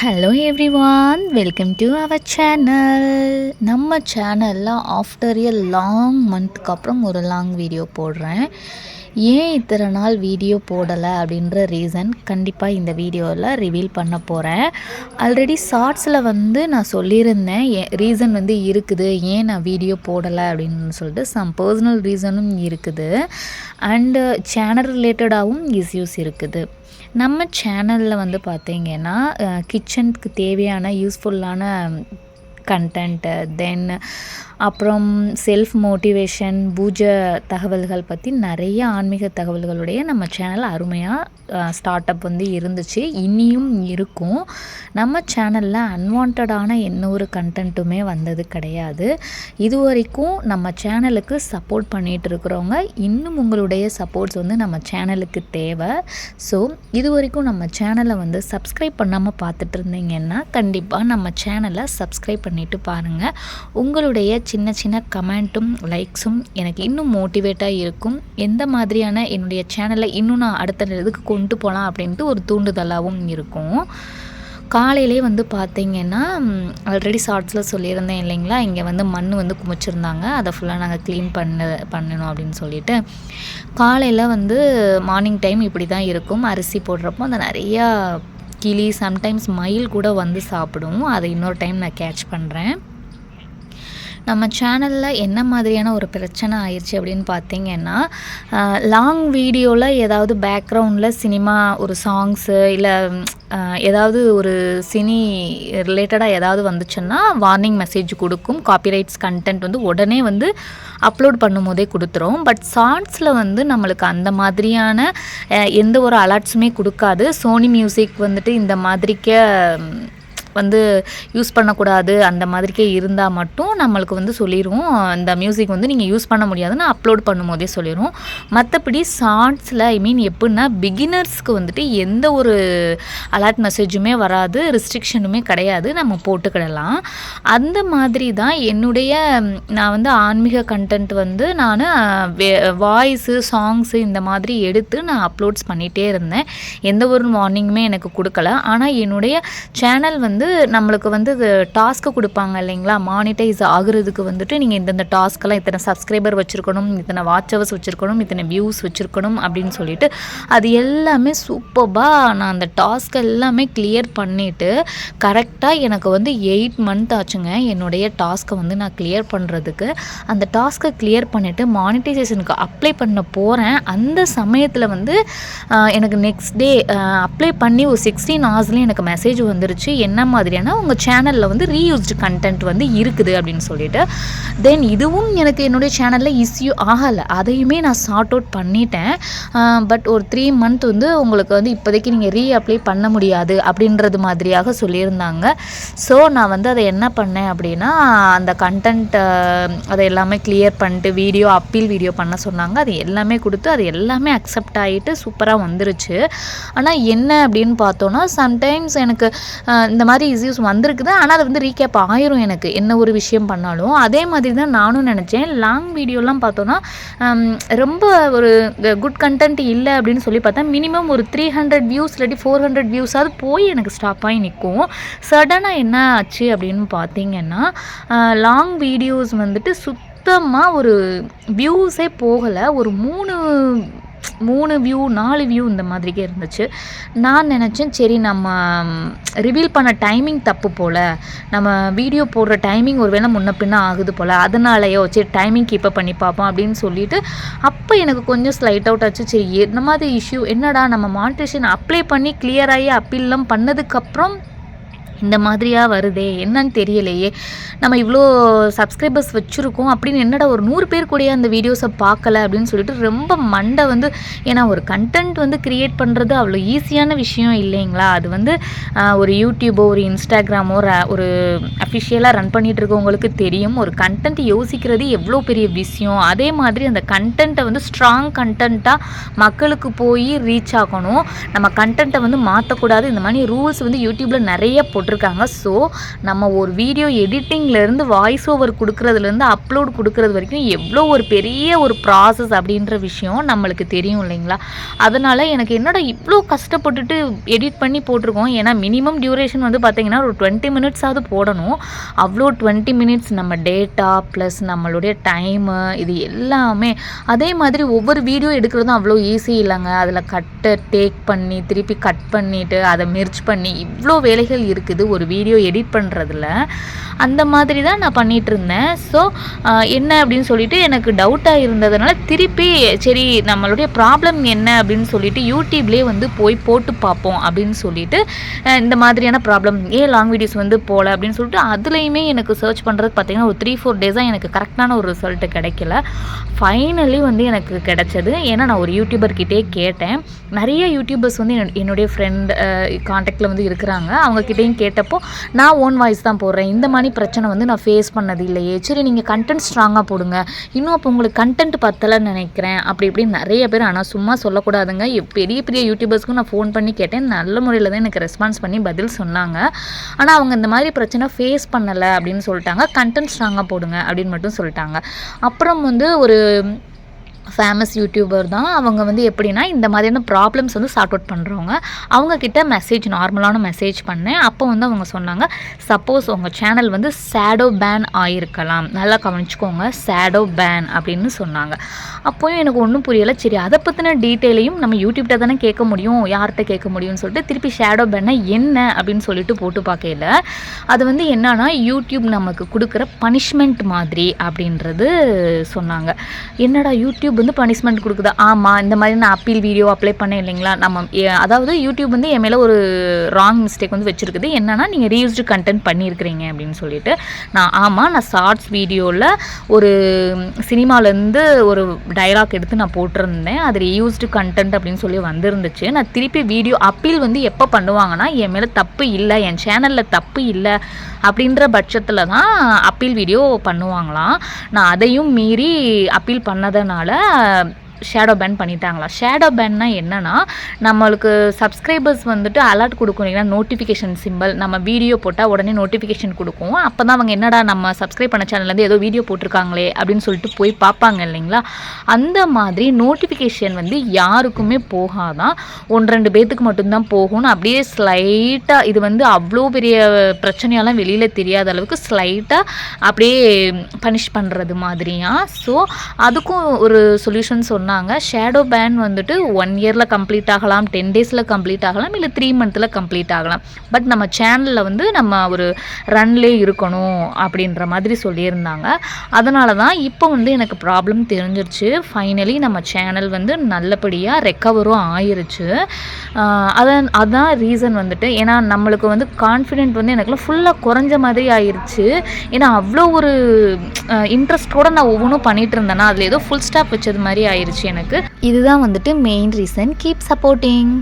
Hello everyone welcome to our channel நம்ம சேனலில் after a long மந்த்துக்கு அப்புறம் ஒரு லாங் வீடியோ போடுறேன். ஏன் இத்தனை நாள் வீடியோ போடலை அப்படின்ற ரீசன் கண்டிப்பாக இந்த வீடியோவில் ரிவீல் பண்ண போகிறேன் ஆல்ரெடி ஷார்ட்ஸில் வந்து நான் சொல்லியிருந்தேன் ரீசன் வந்து இருக்குது. ஏன் நான் வீடியோ போடலை அப்படின்னு சொல்லிட்டு சம் பர்சனல் ரீசனும் இருக்குது. அண்டு சேனல் ரிலேட்டடாகவும் இஸ்யூஸ் இருக்குது. நம்ம சேனலில் வந்து பார்த்திங்கன்னா கிச்சனுக்கு தேவையான யூஸ்ஃபுல்லான கண்டென்ட்டு தென் அப்புறம் செல்ஃப் மோட்டிவேஷன் பூஜை தகவல்கள் பற்றி நிறைய ஆன்மீக தகவல்களுடைய நம்ம சேனல் அருமையாக ஸ்டார்ட் அப் வந்து இருந்துச்சு. இனியும் இருக்கும். நம்ம சேனலில் அன்வான்டான எந்த ஒரு கண்டென்ட்டுமே வந்தது கிடையாது. இது வரைக்கும் நம்ம சேனலுக்கு சப்போர்ட் பண்ணிகிட்டு இருக்கிறவங்க இன்னும் உங்களுடைய சப்போர்ட்ஸ் வந்து நம்ம சேனலுக்கு தேவை. ஸோ இது வரைக்கும் நம்ம சேனலை வந்து சப்ஸ்கிரைப் பண்ணாமல் பார்த்துட்டு இருந்தீங்கன்னா கண்டிப்பாக நம்ம சேனலை சப்ஸ்கிரைப் பண்ணிவிட்டு பாருங்கள் உங்களுடைய சின்ன சின்ன கமெண்ட்டும் லைக்ஸும் எனக்கு இன்னும் மோட்டிவேட்டாக இருக்கும். எந்த மாதிரியான என்னுடைய சேனலை இன்னும் நான் அடுத்த இதுக்கு கொண்டு போகலாம் அப்படின்ட்டு ஒரு தூண்டுதலாகவும் இருக்கும். காலையிலே வந்து பார்த்திங்கன்னா ஆல்ரெடி ஷார்ட்ஸில் சொல்லியிருந்தேன் இல்லைங்களா? இங்கே வந்து மண் வந்து குமிச்சிருந்தாங்க. அதை ஃபுல்லாக நாங்கள் க்ளீன் பண்ண பண்ணணும் அப்படின்னு சொல்லிட்டு. காலையில் வந்து மார்னிங் டைம் இப்படி தான் இருக்கும். அரிசி போடுறப்போ அந்த நிறையா கிளி சம்டைம்ஸ் மயில் கூட வந்து சாப்பிடும். அதை இன்னொரு டைம் நான் கேட்ச் பண்ணுறேன் நம்ம சேனலில் என்ன மாதிரியான ஒரு பிரச்சனை ஆயிடுச்சு அப்படின்னு பார்த்தீங்கன்னா லாங் வீடியோவில் ஏதாவது பேக்ரவுண்டில் சினிமா ஒரு சாங்ஸு இல்லை ஏதாவது ஒரு சினி ரிலேட்டடாக ஏதாவது வந்துச்சுன்னா வார்னிங் மெசேஜ் கொடுக்கும். காப்பிரைட்ஸ் கண்டென்ட் வந்து உடனே வந்து அப்லோட் பண்ணும்போதே கொடுத்துரும். பட் ஷார்ட்ஸில் வந்து நம்மளுக்கு அந்த மாதிரியான எந்த ஒரு அலர்ட்ஸுமே கொடுக்காது. சோனி மியூசிக் வந்துட்டு இந்த மாதிரிக்க வந்து யூஸ் பண்ணக்கூடாது அந்த மாதிரிக்கே இருந்தால் மட்டும் நம்மளுக்கு வந்து சொல்லிடுவோம் இந்த மியூசிக் வந்து நீங்கள் யூஸ் பண்ண முடியாதுன்னு அப்லோட் பண்ணும்போதே சொல்லிடுவோம் மற்றபடி சாங்ஸில் ஐ மீன் எப்படின்னா பிகினர்ஸ்க்கு வந்துட்டு எந்த ஒரு அலர்ட் மெசேஜுமே வராது ரிஸ்ட்ரிக்ஷனுமே கிடையாது. நம்ம போட்டுக்கிடலாம். அந்த மாதிரி தான் என்னுடைய நான் வந்து ஆன்மீக கண்டென்ட் வந்து நான் வாய்ஸு சாங்ஸு இந்த மாதிரி எடுத்து நான் அப்லோட்ஸ் பண்ணிகிட்டே இருந்தேன். எந்த ஒரு வார்னிங்குமே எனக்கு கொடுக்கல. ஆனால் என்னுடைய சேனல் வந்து நம்மளுக்கு வந்து இது டாஸ்க்கு கொடுப்பாங்க இல்லைங்களா? மானிட்டைஸ் ஆகுறதுக்கு வந்துட்டு நீங்கள் இந்தந்த டாஸ்க்கெல்லாம் இத்தனை சப்ஸ்கிரைபர் வச்சுருக்கணும் இத்தனை வாட்ச் ஹவர்ஸ் வச்சுருக்கணும் இத்தனை வியூஸ் வச்சுருக்கணும் அப்படின்னு சொல்லிட்டு அது எல்லாமே சூப்பராக நான் அந்த டாஸ்க் எல்லாமே கிளியர் பண்ணிவிட்டு கரெக்டாக எனக்கு வந்து எயிட் மந்த் ஆச்சுங்க. என்னுடைய டாஸ்க்கை வந்து நான் கிளியர் பண்ணுறதுக்கு அந்த டாஸ்க்கை கிளியர் பண்ணிவிட்டு மானிட்டைசேஷனுக்கு அப்ளை பண்ண போகிறேன் அந்த சமயத்தில் வந்து எனக்கு நெக்ஸ்ட் டே அப்ளை பண்ணி ஒரு சிக்ஸ்டீன் ஹவர்ஸ்லேயும் எனக்கு மெசேஜ் வந்துருச்சு. என்ன மாதிரியான உங்கள் சேனலில் வந்து ரீயூஸ்டு கண்டென்ட் வந்து இருக்குது அப்படின்னு சொல்லிட்டு. தென் இதுவும் எனக்கு என்னுடைய சேனலில் இஸ்யூ ஆகலை. அதையுமே நான் சார்ட் அவுட் பண்ணிட்டேன். பட் ஒரு த்ரீ மந்த் வந்து உங்களுக்கு வந்து இப்போதைக்கு நீங்கள் ரீ அப்ளை பண்ண முடியாது அப்படின்றது மாதிரியாக சொல்லியிருந்தாங்க. ஸோ நான் வந்து அதை என்ன பண்ணேன் அப்படின்னா அந்த கண்டென்ட்டை அதை எல்லாமே கிளியர் பண்ணிட்டு வீடியோ அப்பீல் வீடியோ பண்ண சொன்னாங்க. அது எல்லாமே கொடுத்து அது எல்லாமே அக்செப்ட் ஆகிட்டு சூப்பராக வந்துருச்சு. ஆனால் என்ன அப்படின்னு பார்த்தோன்னா சம்டைம்ஸ் எனக்கு இந்த மாதிரி இஷ்யூஸ் வந்திருக்குது. ஆனால் அது வந்து ரீகேப் ஆயிரும் எனக்கு. என்ன ஒரு விஷயம் பண்ணாலும். அதே மாதிரி தான் நானும் நினச்சேன். லாங் வீடியோலாம் பார்த்தோன்னா ரொம்ப ஒரு குட் கண்டென்ட் இல்லை அப்படின்னு சொல்லி பார்த்தா மினிமம் ஒரு த்ரீ ஹண்ட்ரட் வியூஸ் இல்லாட்டி ஃபோர் ஹண்ட்ரட் வியூஸாவது போய் எனக்கு ஸ்டாப் ஆகி நிற்கும் சடனாக என்ன ஆச்சு அப்படின்னு பார்த்தீங்கன்னா லாங் வீடியோஸ் வந்துட்டு சுத்தமாக ஒரு வியூஸே போகலை. ஒரு மூணு மூணு வியூ நாலு வியூ இந்த மாதிரிக்கே இருந்துச்சு. நான் நினச்சேன் சரி நம்ம ரிவீல் பண்ண டைமிங் தப்பு போல் நம்ம வீடியோ போடுற டைமிங் ஒரு வேளை முன்ன பின்ன ஆகுது போல் அதனாலயோ சரி டைமிங் கீப்பப் பண்ணி பார்ப்போம் அப்படின்னு சொல்லிட்டு அப்போ எனக்கு கொஞ்சம் ஸ்லைட் அவுட் ஆச்சு. சரி என்ன மாதிரி இஷ்யூ என்னடா நம்ம மானிட்டேஷன் அப்ளை பண்ணி கிளியராகி அப்பீல்லாம் பண்ணதுக்கப்புறம் இந்த மாதிரியாக வருதே? என்னன்னு தெரியலையே. நம்ம இவ்வளோ சப்ஸ்கிரைபர்ஸ் வச்சுருக்கோம். அப்படின்னு என்னடா ஒரு நூறு பேர் கூட அந்த வீடியோஸை பார்க்கல அப்படின்னு சொல்லிட்டு ரொம்ப மண்டை வந்து ஏன்னா ஒரு கண்டென்ட் வந்து க்ரியேட் பண்ணுறது அவ்வளோ ஈஸியான விஷயம் இல்லைங்களா? அது வந்து ஒரு யூடியூபோ ஒரு இன்ஸ்டாகிராமோ ஒரு அஃபிஷியலாக ரன் பண்ணிகிட்டு இருக்கவங்களுக்கு தெரியும். ஒரு கண்டென்ட் யோசிக்கிறது எவ்வளோ பெரிய விஷயம். அதே மாதிரி அந்த கண்டென்ட்டை வந்து ஸ்ட்ராங் கண்டென்ட்டாக மக்களுக்கு போய் ரீச் ஆகணும். நம்ம கண்டென்ட்டை வந்து மாற்றக்கூடாது இந்த மாதிரி ரூல்ஸ் வந்து யூடியூப்பில் நிறைய போட்டு போட்டிருக்காங்க. ஸோ நம்ம ஒரு வீடியோ எடிட்டிங்லேருந்து வாய்ஸ் ஓவர் கொடுக்குறதுலேருந்து அப்லோட் கொடுக்குறது வரைக்கும் எவ்வளோ ஒரு பெரிய ஒரு ப்ராசஸ் அப்படின்ற விஷயம் நம்மளுக்கு தெரியும் இல்லைங்களா? அதனால் எனக்கு என்னடா இவ்வளோ கஷ்டப்பட்டுட்டு எடிட் பண்ணி போட்டிருக்கோம்? ஏன்னா மினிமம் டியூரேஷன் வந்து பார்த்திங்கன்னா ஒரு டுவெண்ட்டி மினிட்ஸாவது போடணும். அவ்வளோ டுவெண்ட்டி மினிட்ஸ் நம்ம டேட்டா ப்ளஸ் நம்மளுடைய டைமு இது எல்லாமே. அதே மாதிரி ஒவ்வொரு வீடியோ எடுக்கிறதும் அவ்வளோ ஈஸி இல்லைங்க. அதில் கட்டை டேக் பண்ணி திருப்பி கட் பண்ணிவிட்டு அதை மெர்ச் பண்ணி இவ்வளோ வேலைகள் இருக்குது. ஒரு வீடியோ எடிட் பண்ணுறதுல அந்த மாதிரி தான் நான் பண்ணிகிட்டு இருந்தேன் ஸோ என்ன அப்படின்னு சொல்லிட்டு எனக்கு டவுட்டாக இருந்ததுனால திருப்பி சரி நம்மளுடைய ப்ராப்ளம் என்ன அப்படின்னு சொல்லிட்டு யூடியூப்லேயே வந்து போய் போட்டு பார்ப்போம் அப்படின்னு சொல்லிட்டு இந்த மாதிரியான ப்ராப்ளம் ஏன் லாங் வீடியோஸ் வந்து போகல அப்படின்னு சொல்லிட்டு அதுலேயுமே எனக்கு சர்ச் பண்ணுறது பார்த்தீங்கன்னா ஒரு த்ரீ ஃபோர் டேஸாக எனக்கு கரெக்டான ஒரு ரிசல்ட்டு கிடைக்கல. ஃபைனலி வந்து எனக்கு கிடைச்சது. ஏன்னா நான் ஒரு யூடியூபர்கிட்டே கேட்டேன். நிறைய யூடியூபர்ஸ் வந்து என்னுடைய ஃப்ரெண்ட் காண்டாக்டில் வந்து இருக்கிறாங்க. அவங்கக்கிட்டேயும் கேட்டப்போ நான் ஓன் வாய்ஸ் தான் போடுறேன். இந்த மாதிரி பிரச்சனை வந்து நான் ஃபேஸ் பண்ணது இல்லையே. சரி நீங்கள் கண்டென்ட் ஸ்ட்ராங்காக போடுங்க. இன்னும் அப்போ உங்களுக்கு கண்டென்ட் பத்தலைன்னு நினைக்கிறேன். அப்படி இப்படி நிறைய பேர் ஆனால் சும்மா சொல்லக்கூடாதுங்க. எப்- பெரிய பெரிய யூடியூபர்ஸ்க்கும் நான் ஃபோன் பண்ணி கேட்டேன். நல்ல முறையில் தான் எனக்கு ரெஸ்பான்ஸ் பண்ணி பதில் சொன்னாங்க. ஆனால் அவங்க இந்த மாதிரி பிரச்சனை ஃபேஸ் பண்ணலை அப்படின்னு சொல்லிட்டாங்க. கண்டென்ட் ஸ்ட்ராங்காக போடுங்க அப்படின்னு மட்டும் சொல்லிட்டாங்க. அப்புறம் வந்து ஒரு ஃபேமஸ் யூடியூபர் தான். அவங்க வந்து எப்படின்னா இந்த மாதிரியான ப்ராப்ளம்ஸ் வந்து சார்ட் அவுட் பண்ணுறவங்க அவங்கக்கிட்ட மெசேஜ் நார்மலான மெசேஜ் பண்ணேன். அப்போ வந்து அவங்க சொன்னாங்க சப்போஸ் உங்கள் சேனல் வந்து சேடோ பேன் ஆகிருக்கலாம் நல்லா கவனிச்சுக்கோங்க சேடோ பேன் அப்படின்னு சொன்னாங்க. அப்போயும் எனக்கு ஒன்றும் புரியலை. சரி அதை பற்றின டீட்டெயிலையும் நம்ம யூடியூப்ட தானே கேட்க முடியும். யார்கிட்ட கேட்க முடியும்னு சொல்லிட்டு திருப்பி ஷேடோ பேனை என்ன அப்படின்னு சொல்லிட்டு போட்டு பார்க்கல அது வந்து என்னன்னா யூடியூப் நமக்கு கொடுக்குற பனிஷ்மெண்ட் மாதிரி அப்படின்றது சொன்னாங்க. என்னடா யூடியூப் வந்து பனிஷ்மெண்ட் கொடுக்குது. ஆமாம் இந்த மாதிரி நான் அப்பீல் வீடியோ அப்ளை பண்ணேன் இல்லைங்களா? நம்ம அதாவது யூடியூப் வந்து என் மேலே ஒரு ராங் மிஸ்டேக் வந்து வச்சுருக்குது. என்னென்னா நீங்கள் ரீயூஸ்டு கண்டென்ட் பண்ணியிருக்கிறீங்க அப்படின்னு சொல்லிட்டு. நான் ஆமாம் நான் ஷார்ட்ஸ் வீடியோவில் ஒரு சினிமாலேருந்து ஒரு டைலாக் எடுத்து நான் போட்டிருந்தேன். அது ரீயூஸ்டு கண்டென்ட் அப்படின்னு சொல்லி வந்திருந்துச்சு. நான் திருப்பி வீடியோ அப்பீல் வந்து எப்போ பண்ணுவாங்கன்னா என் மேலே தப்பு இல்லை என் சேனலில் தப்பு இல்லை அப்படின்ற பட்சத்தில் தான் அப்பீல் வீடியோ பண்ணுவாங்களாம். நான் அதையும் மீறி அப்பீல் பண்ணதுனால yeah, ஷேடோ பேன் பண்ணிட்டாங்களா? ஷேடோ பேன்னா என்னன்னா நம்மளுக்கு சப்ஸ்கிரைபர்ஸ் வந்துட்டு அலர்ட் கொடுக்கும் இல்லைங்களா நோட்டிஃபிகேஷன் சிம்பிள் நம்ம வீடியோ போட்டால் உடனே நோட்டிஃபிகேஷன் கொடுக்கும். அப்போ தான் அவங்க என்னடா நம்ம சப்ஸ்கிரைப் பண்ண சேனல்லேருந்து ஏதோ வீடியோ போட்டிருக்காங்களே அப்படின்னு சொல்லிட்டு போய் பார்ப்பாங்க இல்லைங்களா? அந்த மாதிரி நோட்டிஃபிகேஷன் வந்து யாருக்குமே போகாதான். ஒன்று ரெண்டு பேத்துக்கு மட்டும்தான் போகும்னு அப்படியே ஸ்லைட்டாக இது வந்து அவ்வளோ பெரிய பிரச்சனையெல்லாம் வெளியில் தெரியாத அளவுக்கு ஸ்லைட்டாக அப்படியே பனிஷ் பண்ணுறது மாதிரியா? ஸோ அதுக்கும் ஒரு சொல்யூஷன் சொன்னாங்க. ஷேடோ பேன் வந்துட்டு ஒன் இயரில் கம்ப்ளீட் ஆகலாம் டென் டேஸில் கம்ப்ளீட் ஆகலாம் இல்லை த்ரீ மந்த்தில் கம்ப்ளீட் ஆகலாம். பட் நம்ம சேனலில் வந்து நம்ம ஒரு ரன்லே இருக்கணும் அப்படின்ற மாதிரி சொல்லியிருந்தாங்க. அதனால தான் இப்போ வந்து எனக்கு ப்ராப்ளம் தெரிஞ்சிருச்சு. ஃபைனலி நம்ம சேனல் வந்து நல்லபடியாக ரெக்கவரும் ஆயிருச்சு. ஆஹ் அதான் அதான் ரீசன் வந்துட்டு. ஏன்னா நம்மளுக்கு வந்து கான்ஃபிடென்ட் வந்து எனக்குலாம் ஃபுல்லாக குறைஞ்ச மாதிரி ஆயிருச்சு. ஏன்னா அவ்வளோ ஒரு இன்ட்ரெஸ்டோடு நான் ஒவ்வொன்றும் பண்ணிகிட்டு இருந்தேன்னா அதில் ஏதோ ஃபுல் ஸ்டாப் வச்சது மாதிரி இருந்துச்சு எனக்கு. இதுதான் வந்துட்டு மெயின் ரீசன் கீப் சப்போர்ட்டிங்